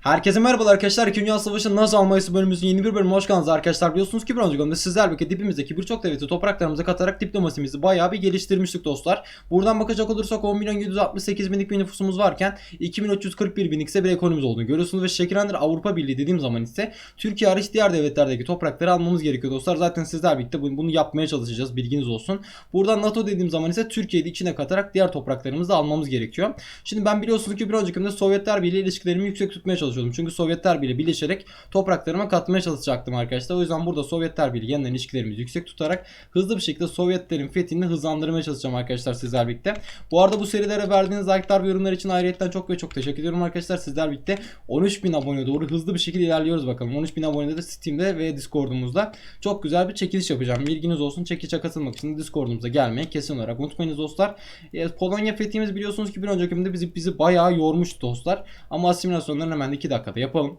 Herkese merhabalar arkadaşlar. Dünya Savaşı'nın nasıl almayısı bölümümüzün yeni bir bölümüne hoş geldiniz arkadaşlar. Biliyorsunuz ki bir önceki bölümde sizler birlikte dibimizdeki birçok devleti topraklarımıza katarak diplomasimizi bayağı bir geliştirmiştik dostlar. Buradan bakacak olursak 10 milyon 768 binlik bir nüfusumuz varken 2341 binlik ise bir ekonomimiz olduğunu görüyorsunuz. Ve Şekirendir Avrupa Birliği dediğim zaman ise Türkiye hariç diğer devletlerdeki toprakları almamız gerekiyor dostlar. Zaten sizler birlikte bunu yapmaya çalışacağız bilginiz olsun. Buradan NATO dediğim zaman ise Türkiye'yi içine katarak diğer topraklarımızı da almamız gerekiyor. Şimdi ben biliyorsunuz ki bir önceki bölümde Sovyetler Birliği ilişkilerimi yüksek tutmaya çalışıyordum. Çünkü Sovyetler Birliği birleşerek topraklarıma katmaya çalışacaktım arkadaşlar. O yüzden burada Sovyetler Birliği yeniden ilişkilerimizi yüksek tutarak hızlı bir şekilde Sovyetlerin fethini hızlandırmaya çalışacağım arkadaşlar sizler birlikte. Bu arada bu serilere verdiğiniz like'lar ve yorumlar için ayrıyetten çok ve çok teşekkür ediyorum arkadaşlar. Sizler birlikte 13.000 abone doğru hızlı bir şekilde ilerliyoruz bakalım. 13.000 abonede de Steam'de ve Discord'umuzda çok güzel bir çekiliş yapacağım. Bilginiz olsun. Çekilişe katılmak için Discord'umuza gelmeyi kesin olarak unutmayınız dostlar. E, Polonya fethimiz biliyorsunuz ki bir önceki bölümde bizi, bizi bayağı yormuştu dostlar. Ama asimilasyonlarını hemen 2 dakikada yapalım.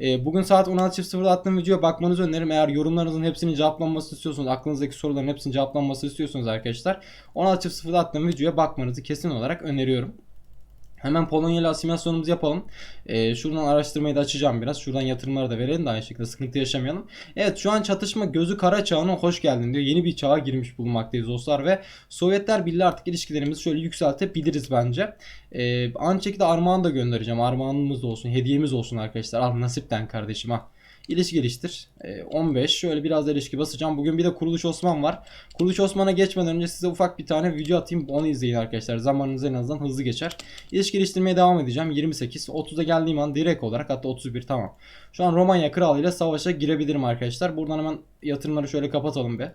E, bugün saat 16.00'da attığım videoya bakmanızı öneririm. Eğer yorumlarınızın hepsinin cevaplanmasını istiyorsanız, aklınızdaki soruların hepsinin cevaplanmasını istiyorsanız arkadaşlar 16.00'da attığım videoya bakmanızı kesin olarak öneriyorum. Hemen Polonya ile asimilasyonumuzu yapalım. Ee, şuradan araştırmayı da açacağım biraz. Şuradan yatırımları da verelim de aynı şekilde sıkıntı yaşamayalım. Evet şu an çatışma gözü kara çağına hoş geldin diyor. Yeni bir çağa girmiş bulunmaktayız dostlar ve Sovyetler Birliği artık ilişkilerimizi şöyle yükseltebiliriz bence. Ee, aynı şekilde armağan da göndereceğim. Armağanımız da olsun, hediyemiz olsun arkadaşlar. Al nasipten kardeşim ha. İlişki geliştir. Ee, 15. Şöyle biraz da ilişki basacağım. Bugün bir de Kuruluş Osman var. Kuruluş Osman'a geçmeden önce size ufak bir tane video atayım. Onu izleyin arkadaşlar. Zamanınız en azından hızlı geçer. İlişki geliştirmeye devam edeceğim. 28. 30'a geldiğim an direkt olarak hatta 31 tamam. Şu an Romanya Kralı ile savaşa girebilirim arkadaşlar. Buradan hemen yatırımları şöyle kapatalım be.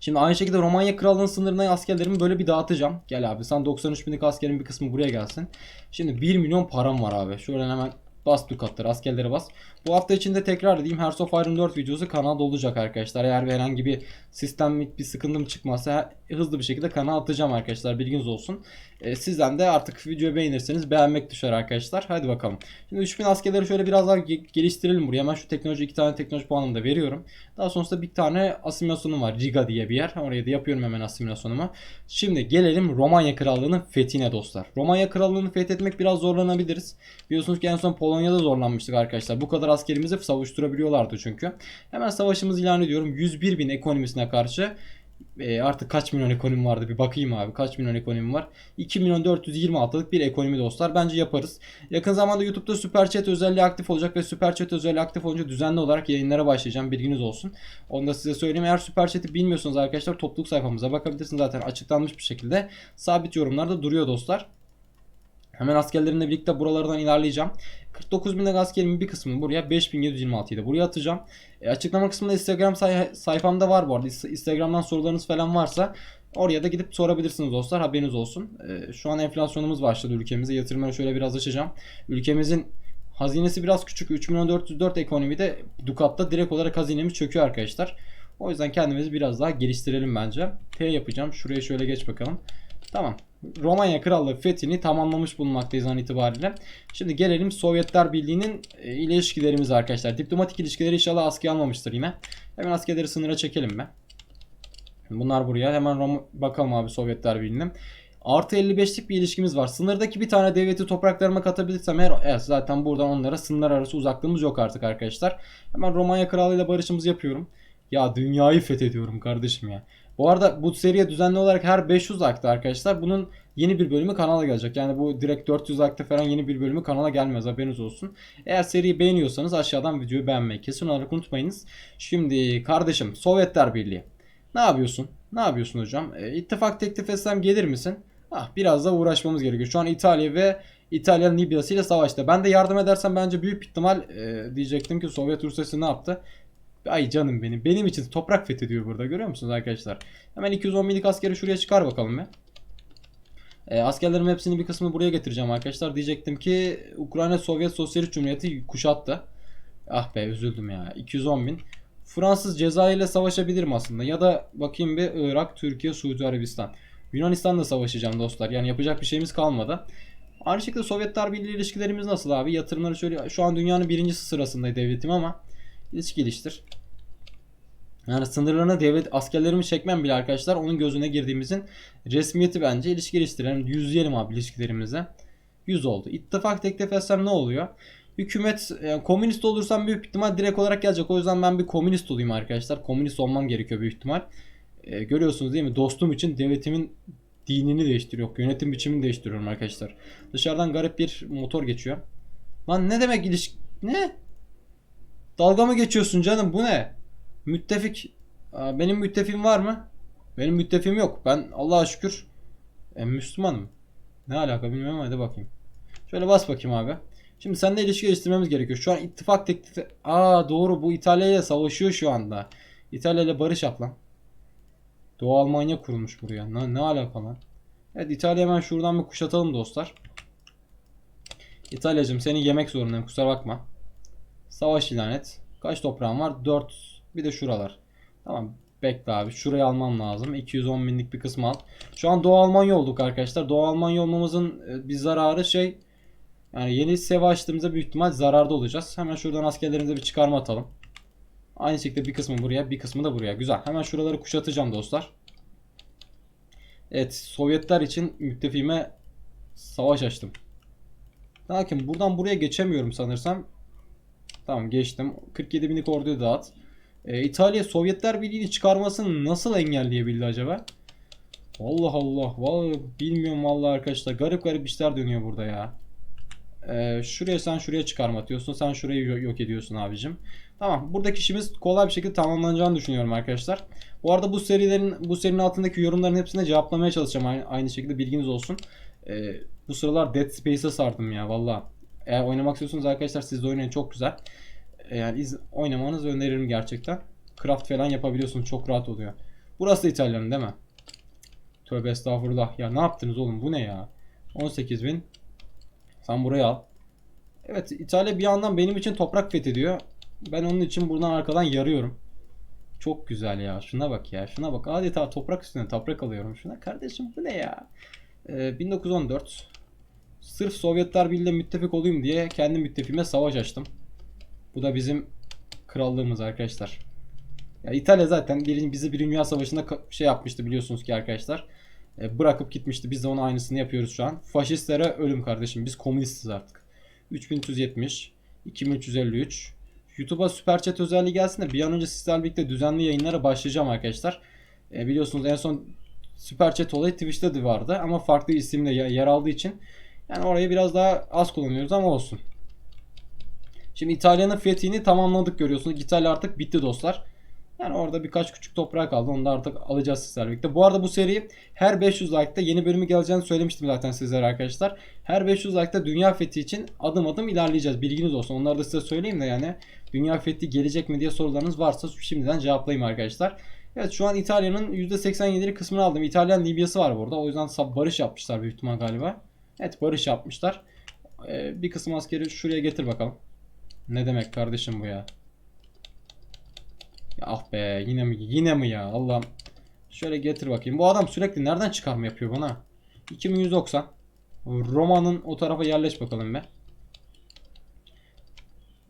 Şimdi aynı şekilde Romanya Krallığı'nın sınırına askerlerimi böyle bir dağıtacağım. Gel abi sen 93 binlik askerin bir kısmı buraya gelsin. Şimdi 1 milyon param var abi. Şöyle hemen bas dukatları askerlere bas. Bu hafta içinde tekrar edeyim Hearts of Iron 4 videosu kanalda olacak arkadaşlar. Eğer herhangi bir sistemik bir sıkıntım çıkmazsa hızlı bir şekilde kanala atacağım arkadaşlar bilginiz olsun. E, sizden de artık videoyu beğenirseniz beğenmek düşer arkadaşlar. Hadi bakalım. Şimdi 3000 askerleri şöyle biraz daha ge- geliştirelim buraya. Hemen şu teknoloji iki tane teknoloji puanını da veriyorum. Daha sonrasında bir tane asimilasyonum var. Riga diye bir yer. Oraya da yapıyorum hemen asimilasyonumu. Şimdi gelelim Romanya Krallığı'nın fethine dostlar. Romanya Krallığı'nı fethetmek biraz zorlanabiliriz. Biliyorsunuz ki en son Polonya'da zorlanmıştık arkadaşlar. Bu kadar askerimizi savuşturabiliyorlardı çünkü. Hemen savaşımızı ilan ediyorum. 101 bin ekonomisine karşı e, artık kaç milyon ekonomi vardı bir bakayım abi. Kaç milyon ekonomi var? 2 milyon 426'lık bir ekonomi dostlar. Bence yaparız. Yakın zamanda YouTube'da Super Chat özelliği aktif olacak ve Super Chat özelliği aktif olunca düzenli olarak yayınlara başlayacağım. Bilginiz olsun. Onu da size söyleyeyim. Eğer Super Chat'i bilmiyorsanız arkadaşlar topluluk sayfamıza bakabilirsiniz. Zaten açıklanmış bir şekilde sabit yorumlarda duruyor dostlar Hemen askerlerimle birlikte buralardan ilerleyeceğim. 49 bin askerimin bir kısmını buraya 5726'yı da buraya atacağım. E, açıklama kısmında Instagram say- sayfamda var bu arada. Instagram'dan sorularınız falan varsa oraya da gidip sorabilirsiniz dostlar haberiniz olsun. E, şu an enflasyonumuz başladı ülkemize. Yatırımları şöyle biraz açacağım. Ülkemizin hazinesi biraz küçük. 3 milyon 404 ekonomide Dukat'ta direkt olarak hazinemiz çöküyor arkadaşlar. O yüzden kendimizi biraz daha geliştirelim bence. T yapacağım. Şuraya şöyle geç bakalım. Tamam. Romanya Krallığı fethini tamamlamış bulunmaktayız an itibariyle. Şimdi gelelim Sovyetler Birliği'nin e, ile ilişkilerimiz arkadaşlar. Diplomatik ilişkileri inşallah askıya almamıştır yine. Hemen askerleri sınıra çekelim be. Bunlar buraya. Hemen Roma, bakalım abi Sovyetler Birliği'ne. Artı 55'lik bir ilişkimiz var. Sınırdaki bir tane devleti topraklarıma katabilirsem eğer evet, zaten buradan onlara sınırlar arası uzaklığımız yok artık arkadaşlar. Hemen Romanya Krallığı ile barışımızı yapıyorum. Ya dünyayı fethediyorum kardeşim ya. Bu arada bu seriye düzenli olarak her 500 akta arkadaşlar bunun yeni bir bölümü kanala gelecek. Yani bu direkt 400 akta falan yeni bir bölümü kanala gelmez haberiniz olsun. Eğer seriyi beğeniyorsanız aşağıdan videoyu beğenmeyi kesin olarak unutmayınız. Şimdi kardeşim Sovyetler Birliği. Ne yapıyorsun? Ne yapıyorsun hocam? E, ittifak teklif etsem gelir misin? Ah biraz da uğraşmamız gerekiyor. Şu an İtalya ve İtalya Libya'sı ile savaşta. Ben de yardım edersem bence büyük ihtimal e, diyecektim ki Sovyet Rusyası ne yaptı? Ay canım benim. Benim için toprak fethediyor burada. Görüyor musunuz arkadaşlar? Hemen 210 minik askeri şuraya çıkar bakalım ya. E, askerlerimin hepsini bir kısmını buraya getireceğim arkadaşlar. Diyecektim ki Ukrayna Sovyet Sosyalist Cumhuriyeti kuşattı. Ah be üzüldüm ya. 210 bin. Fransız Cezayir ile savaşabilirim aslında. Ya da bakayım bir Irak, Türkiye, Suudi Arabistan. Yunanistan'la savaşacağım dostlar. Yani yapacak bir şeyimiz kalmadı. Aynı şekilde Sovyetler Birliği ilişkilerimiz nasıl abi? Yatırımları şöyle şu an dünyanın birincisi sırasında devletim ama ilişki geliştir. Yani sınırlarına devlet askerlerimi çekmem bile arkadaşlar onun gözüne girdiğimizin resmiyeti bence ilişki geliştirelim. Yüzleyelim abi ilişkilerimize. 100 oldu. İttifak teklif etsem ne oluyor? hükümet yani komünist olursam büyük ihtimal direkt olarak gelecek. O yüzden ben bir komünist olayım arkadaşlar. Komünist olmam gerekiyor büyük ihtimal. Ee, görüyorsunuz değil mi? Dostum için devletimin dinini değiştiriyor. Yönetim biçimini değiştiriyorum arkadaşlar. Dışarıdan garip bir motor geçiyor. Lan ne demek ilişki... Ne? Dalga mı geçiyorsun canım? Bu ne? Müttefik. Benim müttefiğim var mı? Benim müttefiğim yok. Ben Allah'a şükür e, Müslümanım. Ne alaka bilmiyorum hadi bakayım. Şöyle bas bakayım abi. Şimdi seninle ilişki geliştirmemiz gerekiyor. Şu an ittifak teklifi... Aa doğru bu İtalya ile savaşıyor şu anda. İtalya ile barış yap lan. Doğu Almanya kurulmuş buraya. Ne, ne alaka lan? Evet İtalya hemen şuradan bir kuşatalım dostlar. İtalyacım seni yemek zorundayım kusura bakma. Savaş ilan et. Kaç toprağın var? 4. Bir de şuralar. Tamam bekle abi. Şurayı almam lazım. 210 binlik bir kısmı al. Şu an Doğu Almanya olduk arkadaşlar. Doğu Almanya olmamızın e, bir zararı şey yani yeni seva açtığımızda büyük ihtimal zararda olacağız. Hemen şuradan askerlerimize bir çıkarma atalım. Aynı şekilde bir kısmı buraya bir kısmı da buraya. Güzel. Hemen şuraları kuşatacağım dostlar. Evet Sovyetler için müttefiğime savaş açtım. Lakin buradan buraya geçemiyorum sanırsam. Tamam geçtim. 47 binlik orduyu dağıt. Ee, İtalya Sovyetler Birliği'ni çıkarmasını nasıl engelleyebildi acaba? Allah Allah. Vallahi bilmiyorum vallahi arkadaşlar. Garip garip işler dönüyor burada ya. Ee, şuraya sen şuraya çıkarma atıyorsun. Sen şurayı yo- yok ediyorsun abicim. Tamam. Buradaki işimiz kolay bir şekilde tamamlanacağını düşünüyorum arkadaşlar. Bu arada bu serilerin bu serinin altındaki yorumların hepsine cevaplamaya çalışacağım aynı, aynı şekilde bilginiz olsun. Ee, bu sıralar Dead Space'e sardım ya valla. Eğer oynamak istiyorsanız arkadaşlar siz de oynayın çok güzel. Ee, yani iz, oynamanızı öneririm gerçekten. Craft falan yapabiliyorsunuz çok rahat oluyor. Burası da İtalyanın değil mi? Tövbe estağfurullah. Ya ne yaptınız oğlum bu ne ya? 18.000 Sen burayı al. Evet İtalya bir yandan benim için toprak fethediyor. Ben onun için buradan arkadan yarıyorum. Çok güzel ya. Şuna bak ya. Şuna bak. Adeta toprak üstüne toprak alıyorum. Şuna kardeşim bu ne ya? Ee, 1914. Sırf Sovyetler Birliği'yle müttefik olayım diye kendi müttefiğime savaş açtım. Bu da bizim krallığımız arkadaşlar. Ya İtalya zaten birinci, bizi Birinci Dünya Savaşı'nda şey yapmıştı biliyorsunuz ki arkadaşlar. E, bırakıp gitmişti. Biz de onun aynısını yapıyoruz şu an. Faşistlere ölüm kardeşim. Biz komünistiz artık. 3370, 2353. YouTube'a Super Chat özelliği gelsin de bir an önce sizlerle birlikte düzenli yayınlara başlayacağım arkadaşlar. E, biliyorsunuz en son Super Chat olayı Twitch'te de vardı ama farklı isimle yer aldığı için yani orayı biraz daha az kullanıyoruz ama olsun. Şimdi İtalya'nın fethini tamamladık görüyorsunuz. İtalya artık bitti dostlar. Yani orada birkaç küçük toprak kaldı. Onu da artık alacağız sizlerle birlikte. Bu arada bu seri her 500 like'da yeni bölümü geleceğini söylemiştim zaten sizlere arkadaşlar. Her 500 like'da dünya fethi için adım adım ilerleyeceğiz. Bilginiz olsun. Onları da size söyleyeyim de yani dünya fethi gelecek mi diye sorularınız varsa şimdiden cevaplayayım arkadaşlar. Evet şu an İtalya'nın %87'lik kısmını aldım. İtalyan Libya'sı var burada. O yüzden barış yapmışlar büyük ihtimal galiba. Evet barış yapmışlar. Ee, bir kısım askeri şuraya getir bakalım. Ne demek kardeşim bu ya? Ya ah be yine mi yine mi ya Allah'ım. Şöyle getir bakayım. Bu adam sürekli nereden çıkarma yapıyor bana? 2190. Roma'nın o tarafa yerleş bakalım be.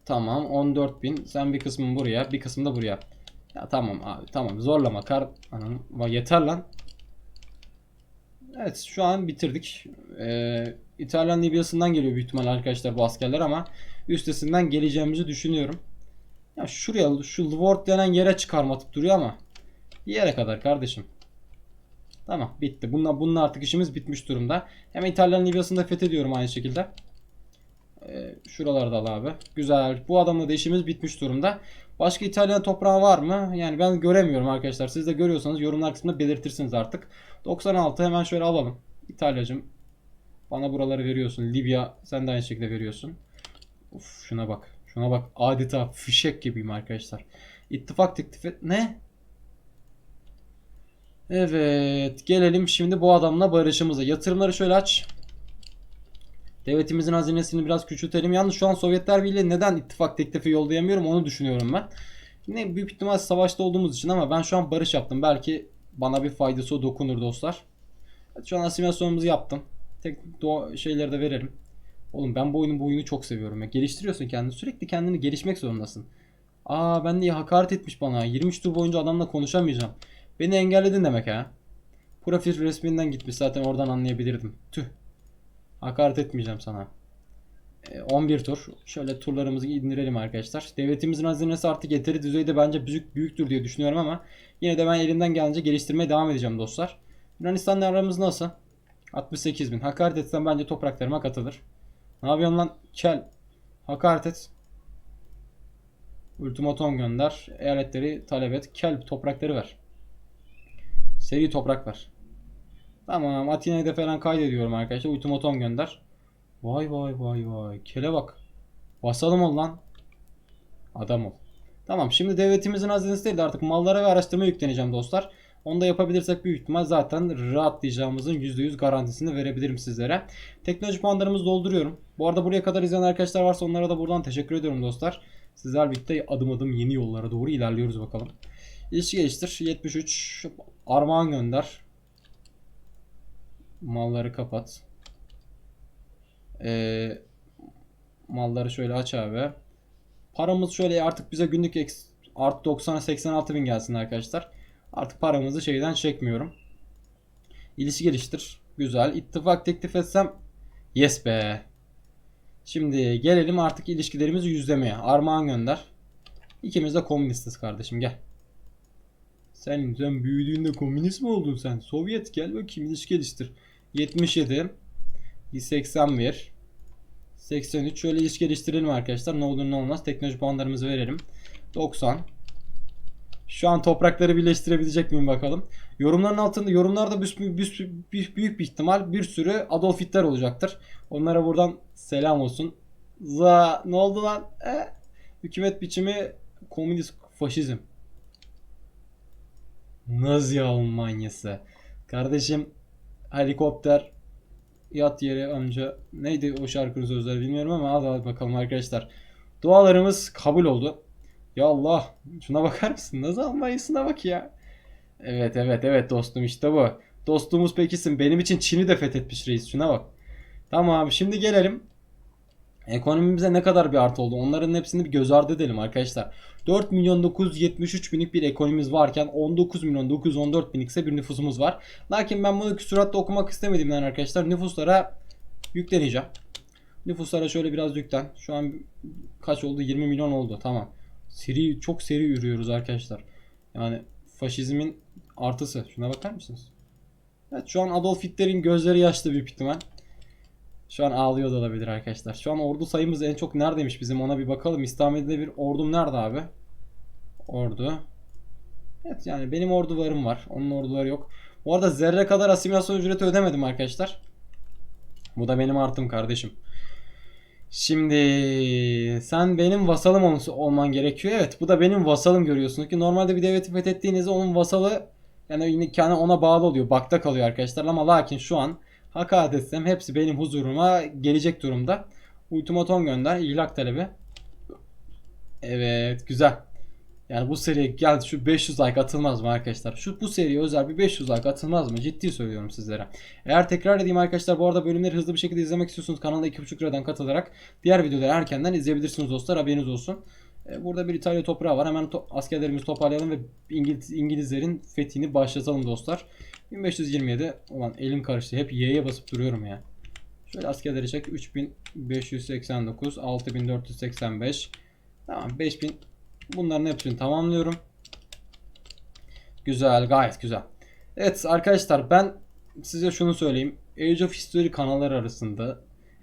Tamam 14.000. Sen bir kısmın buraya bir kısmın da buraya. Ya tamam abi tamam zorlama kar. Anam, yeter lan. Evet şu an bitirdik. Ee, İtalyan Libya'sından geliyor büyük ihtimal arkadaşlar bu askerler ama üstesinden geleceğimizi düşünüyorum. Ya şuraya şu Lvort denen yere çıkarmatıp duruyor ama bir yere kadar kardeşim. Tamam bitti. Bununla, bununla artık işimiz bitmiş durumda. Hem İtalyan Libya'sını da fethediyorum aynı şekilde. Ee, şuralarda al abi. Güzel. Bu adamla da işimiz bitmiş durumda. Başka İtalyan toprağı var mı? Yani ben göremiyorum arkadaşlar. Siz de görüyorsanız yorumlar kısmında belirtirsiniz artık. 96 hemen şöyle alalım. İtalyacım. Bana buraları veriyorsun. Libya sen de aynı şekilde veriyorsun. Uf şuna bak. Şuna bak. Adeta fişek gibiyim arkadaşlar. İttifak teklif et. Ne? Evet. Gelelim şimdi bu adamla barışımıza. Yatırımları şöyle aç. Devletimizin hazinesini biraz küçültelim. Yalnız şu an Sovyetler Birliği neden ittifak teklifi yollayamıyorum onu düşünüyorum ben. Yine büyük ihtimal savaşta olduğumuz için ama ben şu an barış yaptım. Belki bana bir faydası dokunur dostlar. Şu an asimilasyonumuzu yaptım. Tek do- şeyleri de verelim. Oğlum ben bu oyunun bu oyunu çok seviyorum. Ya. Geliştiriyorsun kendini. Sürekli kendini gelişmek zorundasın. Aa ben de hakaret etmiş bana. 23 tur boyunca adamla konuşamayacağım. Beni engelledin demek ha. Profil resminden gitmiş zaten oradan anlayabilirdim. Tüh. Hakaret etmeyeceğim sana. E, 11 tur. Şöyle turlarımızı indirelim arkadaşlar. Devletimizin hazinesi artık yeteri düzeyde bence büyük, büyüktür diye düşünüyorum ama yine de ben elimden gelince geliştirmeye devam edeceğim dostlar. Yunanistan'la aramız nasıl? 68 bin. Hakaret etsem bence topraklarıma katılır. Ne yapıyorsun lan? Kel. Hakaret et. Ultimatom gönder. Eyaletleri talep et. Kel toprakları ver. Seri toprak ver. Tamam Atina'yı da falan kaydediyorum arkadaşlar. Ultimatom gönder. Vay vay vay vay. Kele bak. Basalım ol lan. Adam ol. Tamam şimdi devletimizin hazinesi değil de artık mallara ve araştırma yükleneceğim dostlar. Onu da yapabilirsek büyük ihtimal zaten rahatlayacağımızın %100 garantisini verebilirim sizlere. Teknoloji puanlarımızı dolduruyorum. Bu arada buraya kadar izleyen arkadaşlar varsa onlara da buradan teşekkür ediyorum dostlar. Sizler birlikte adım adım yeni yollara doğru ilerliyoruz bakalım. İlişki geliştir. 73. Armağan gönder. Malları kapat. Ee, malları şöyle aç abi. Paramız şöyle artık bize günlük artı 90'a 86 bin gelsin arkadaşlar. Artık paramızı şeyden çekmiyorum. İlişki geliştir. Güzel. İttifak teklif etsem yes be. Şimdi gelelim artık ilişkilerimizi yüzlemeye. Armağan gönder. İkimiz de komünistiz kardeşim gel. Sen, sen büyüdüğünde komünist mi oldun sen? Sovyet gel bakayım ilişki geliştir. 77 81 83 şöyle ilişki geliştirelim arkadaşlar. Ne olur ne olmaz. Teknoloji puanlarımızı verelim. 90 Şu an toprakları birleştirebilecek miyim bakalım. Yorumların altında yorumlarda büs- büs- büyük, büyük bir ihtimal bir sürü Adolf Hitler olacaktır. Onlara buradan selam olsun. Za ne oldu lan? E, hükümet biçimi komünist faşizm. Nazi Almanyası. Kardeşim helikopter yat yere amca neydi o şarkının sözleri bilmiyorum ama hadi, hadi bakalım arkadaşlar. Dualarımız kabul oldu. Ya Allah şuna bakar mısın? Nasıl Almanya'sına bak ya. Evet evet evet dostum işte bu. Dostluğumuz pekisin. Benim için Çin'i de fethetmiş reis. Şuna bak. Tamam şimdi gelelim. Ekonomimize ne kadar bir artı oldu? Onların hepsini bir göz ardı edelim arkadaşlar. 4 milyon 973 binlik bir ekonomimiz varken 19 milyon 914 binlik ise bir nüfusumuz var. Lakin ben bunu küsuratta okumak istemediğimden arkadaşlar nüfuslara yükleneceğim. Nüfuslara şöyle biraz yüklen. Şu an kaç oldu? 20 milyon oldu. Tamam. Seri çok seri yürüyoruz arkadaşlar. Yani faşizmin artısı. Şuna bakar mısınız? Evet şu an Adolf Hitler'in gözleri yaşlı büyük ihtimal. Şu an ağlıyor da olabilir arkadaşlar. Şu an ordu sayımız en çok neredeymiş bizim ona bir bakalım. İstanbul'da bir ordum nerede abi? Ordu. Evet yani benim ordularım var. Onun orduları yok. Bu arada zerre kadar asimilasyon ücreti ödemedim arkadaşlar. Bu da benim artım kardeşim. Şimdi sen benim vasalım ol- olman gerekiyor. Evet bu da benim vasalım görüyorsunuz ki normalde bir devleti fethettiğinizde onun vasalı yani yine kendi ona bağlı oluyor. Bakta kalıyor arkadaşlar ama lakin şu an hakaret etsem hepsi benim huzuruma gelecek durumda. Ultimatom gönder. ihlak talebi. Evet güzel. Yani bu seriye geldi şu 500 like atılmaz mı arkadaşlar? Şu bu seriye özel bir 500 like atılmaz mı? Ciddi söylüyorum sizlere. Eğer tekrar edeyim arkadaşlar bu arada bölümleri hızlı bir şekilde izlemek istiyorsunuz kanala 2.5 liradan katılarak diğer videoları erkenden izleyebilirsiniz dostlar haberiniz olsun. E, Burada bir İtalya toprağı var. Hemen to- askerlerimizi toparlayalım ve İngiliz, İngilizlerin fethini başlatalım dostlar. 1527. Ulan elim karıştı. Hep Y'ye basıp duruyorum ya. Şöyle askerleri çek. 3589, 6485. Tamam 5000. Bunların hepsini tamamlıyorum. Güzel, gayet güzel. Evet arkadaşlar ben size şunu söyleyeyim. Age of History kanalları arasında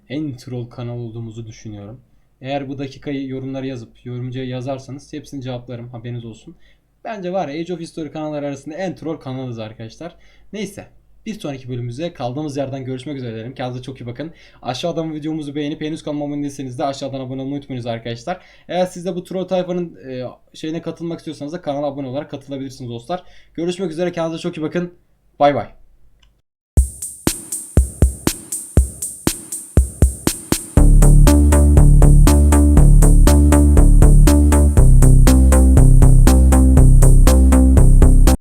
en troll kanal olduğumuzu düşünüyorum. Eğer bu dakikayı yorumlara yazıp yorumcuya yazarsanız hepsini cevaplarım haberiniz olsun. Bence var ya Age of History kanalları arasında en troll kanalız arkadaşlar. Neyse bir sonraki bölümümüzde kaldığımız yerden görüşmek üzere dilerim. Kendinize çok iyi bakın. Aşağıdan videomuzu beğenip henüz kanalıma abone de aşağıdan abone olmayı unutmayınız arkadaşlar. Eğer siz de bu troll tayfanın e, şeyine katılmak istiyorsanız da kanala abone olarak katılabilirsiniz dostlar. Görüşmek üzere kendinize çok iyi bakın. Bay bay.